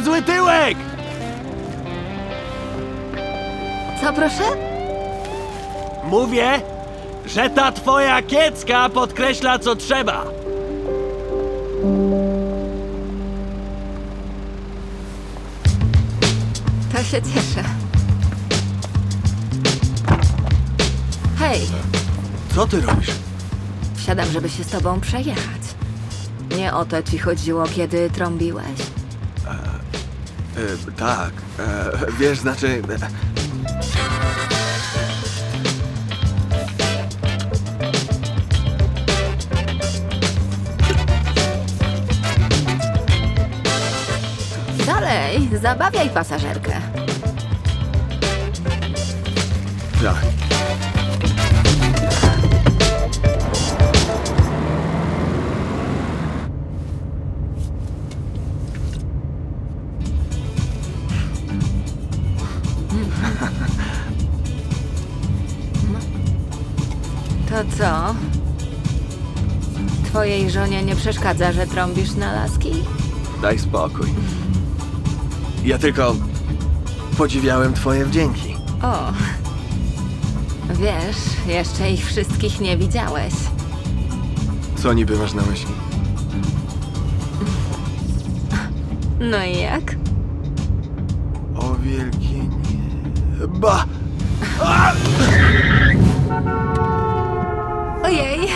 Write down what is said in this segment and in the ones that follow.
niezły tyłek! Co proszę? Mówię, że ta twoja kiecka podkreśla co trzeba. To się cieszę. Hej, Co ty robisz? wsiadam, żeby się z tobą przejechać. Nie o to ci chodziło, kiedy trąbiłeś? E, tak, e, wiesz, znaczy... Dalej, zabawiaj pasażerkę. tak. To co? Twojej żonie nie przeszkadza, że trąbisz na laski? Daj spokój. Ja tylko podziwiałem twoje wdzięki. O. Wiesz, jeszcze ich wszystkich nie widziałeś. Co niby masz na myśli? No i jak? O wielkie nie... Ba! Ojej!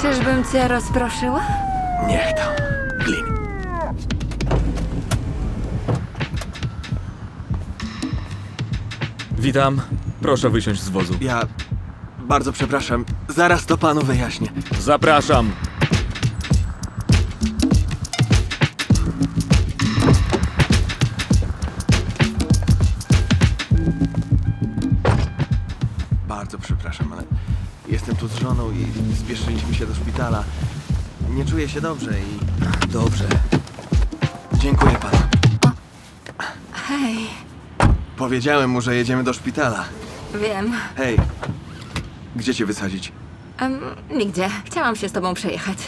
Czyżbym cię rozproszyła? Niech tam. Glin. Witam. Proszę wysiąść z wozu. Ja bardzo przepraszam. Zaraz to panu wyjaśnię. Zapraszam. Jestem tu z żoną i spieszyliśmy się do szpitala. Nie czuję się dobrze i... Dobrze. Dziękuję panu. Hej, Powiedziałem mu, że jedziemy do szpitala. wiem. Hej, gdzie cię wysadzić? Em, nigdzie. Chciałam się z tobą przejechać.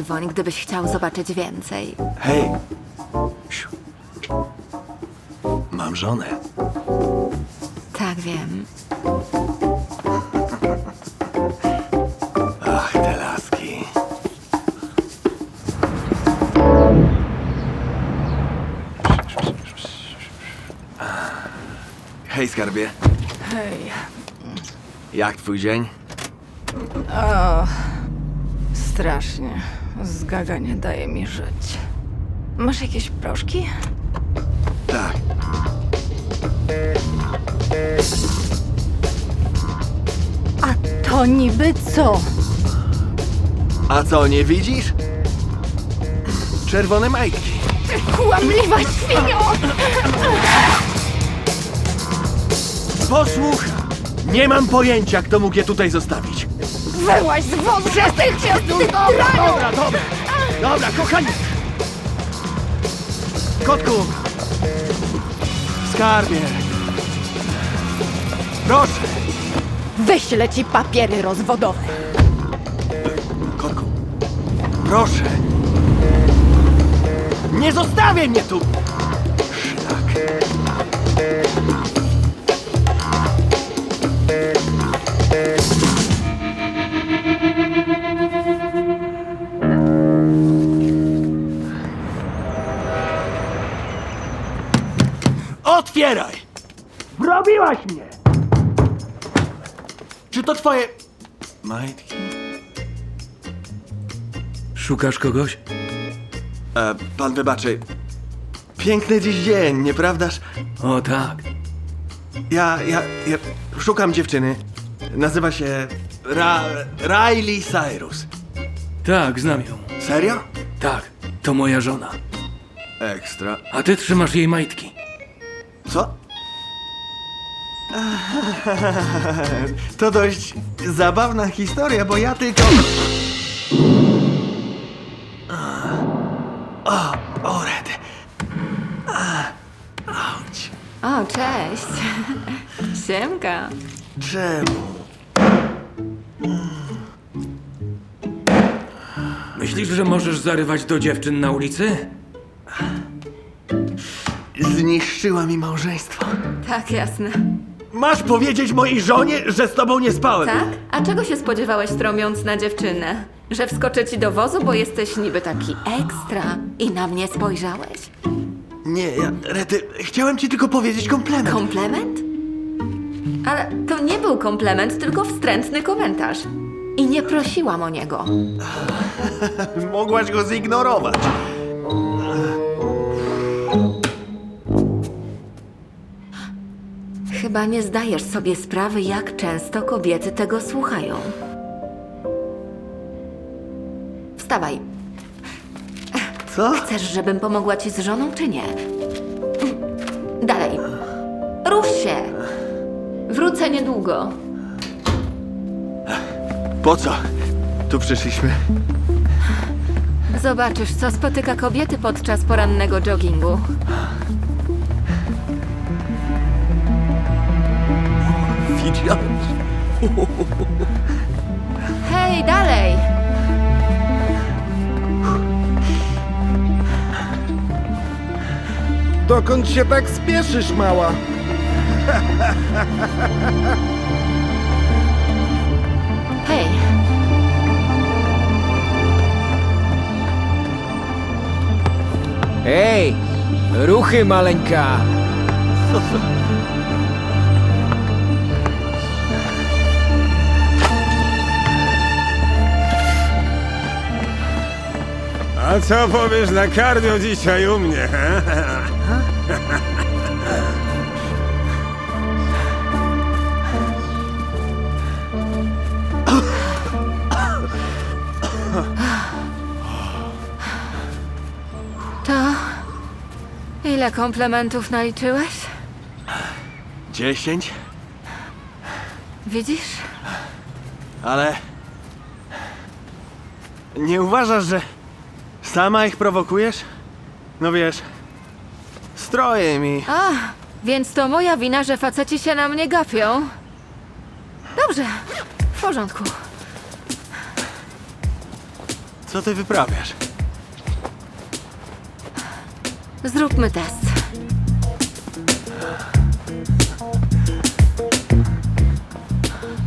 Zadzwoń, gdybyś chciał zobaczyć więcej. Hej! Siu. Mam żonę. Tak, wiem. Ach, te laski. Hej, skarbie. Hej, Jak twój dzień? strasznie. Zgaga nie daje mi żyć. Masz jakieś proszki? Tak. A to niby co? A co, nie widzisz? Czerwone majtki. Kłamliwa świnio! Posłuchaj! Nie mam pojęcia, kto mógł je tutaj zostawić. Wyłaź z wozu! Się Dobra, dobra, dobra. Dobra, kochani. Kotku. Skarbie. Proszę. Wyślę ci papiery rozwodowe. Kotku. Proszę. Nie zostawię mnie tu. Otwieraj! Wrobiłaś mnie! Czy to twoje... Majtki? Szukasz kogoś? E, pan wybaczy. Piękny dziś dzień, nieprawdaż? O tak. Ja, ja, ja szukam dziewczyny. Nazywa się Ra, Riley Cyrus. Tak, znam ją. Serio? Tak, to moja żona. Ekstra. A ty trzymasz jej majtki. Co? To dość zabawna historia, bo ja tylko... O, o, rety. Auć. O, O, cześć. Siemka. Czemu? Myślisz, że możesz zarywać do dziewczyn na ulicy? Zniszczyła mi małżeństwo. Tak, jasne. Masz powiedzieć mojej żonie, że z tobą nie spałem. Tak? A czego się spodziewałeś trąbiąc na dziewczynę? Że wskoczę ci do wozu, bo jesteś niby taki ekstra i na mnie spojrzałeś? Nie, ja, Rety, chciałem ci tylko powiedzieć komplement. Komplement? Ale to nie był komplement, tylko wstrętny komentarz. I nie prosiłam o niego. Mogłaś go zignorować. Chyba nie zdajesz sobie sprawy, jak często kobiety tego słuchają. Wstawaj. Co? Chcesz, żebym pomogła ci z żoną, czy nie? Dalej. Rusz się. Wrócę niedługo. Po co? Tu przyszliśmy. Zobaczysz, co spotyka kobiety podczas porannego joggingu. Widziałeś? Hej, dalej! Dokąd się tak spieszysz, mała? Hej, Ej, ruchy maleńka. A co powiesz na kardio dzisiaj u mnie? he? to... Ile komplementów naliczyłeś? Dziesięć? Widzisz? Ale... Nie uważasz, że sama ich prowokujesz? No wiesz, stroje mi. A, więc to moja wina, że faceci się na mnie gapią. Dobrze, w porządku. Co ty wyprawiasz? Zróbmy test.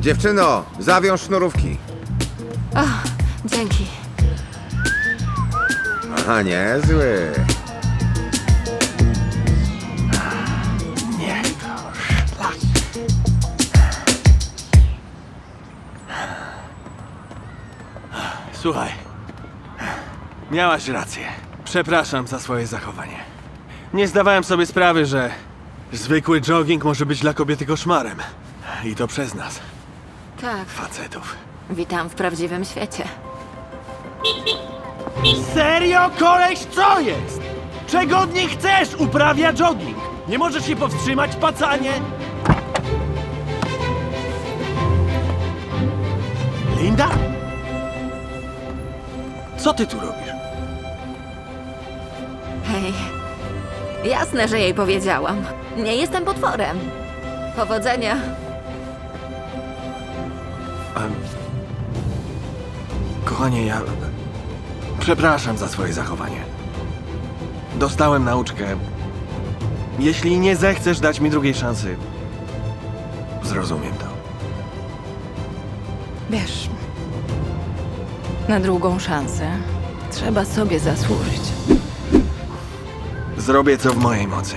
Dziewczyno, zawiąż sznurówki. O, dzięki. Aha, niezły. Niech to szlak. Słuchaj. Miałaś rację. Przepraszam za swoje zachowanie. Nie zdawałem sobie sprawy, że zwykły jogging może być dla kobiety koszmarem. I to przez nas, Tak, facetów. witam w prawdziwym świecie. Serio, koleś, co jest? Czego od niej chcesz? Uprawia jogging. Nie możesz się powstrzymać, pacanie? Linda? Co ty tu robisz? Hej, jasne, że jej powiedziałam. Nie jestem potworem. Powodzenia. Kochanie, ja... Przepraszam za swoje zachowanie. Dostałem nauczkę. Jeśli nie zechcesz dać mi drugiej szansy, zrozumiem to. Wiesz, na drugą szansę trzeba sobie zasłużyć. Zrobię co w mojej mocy.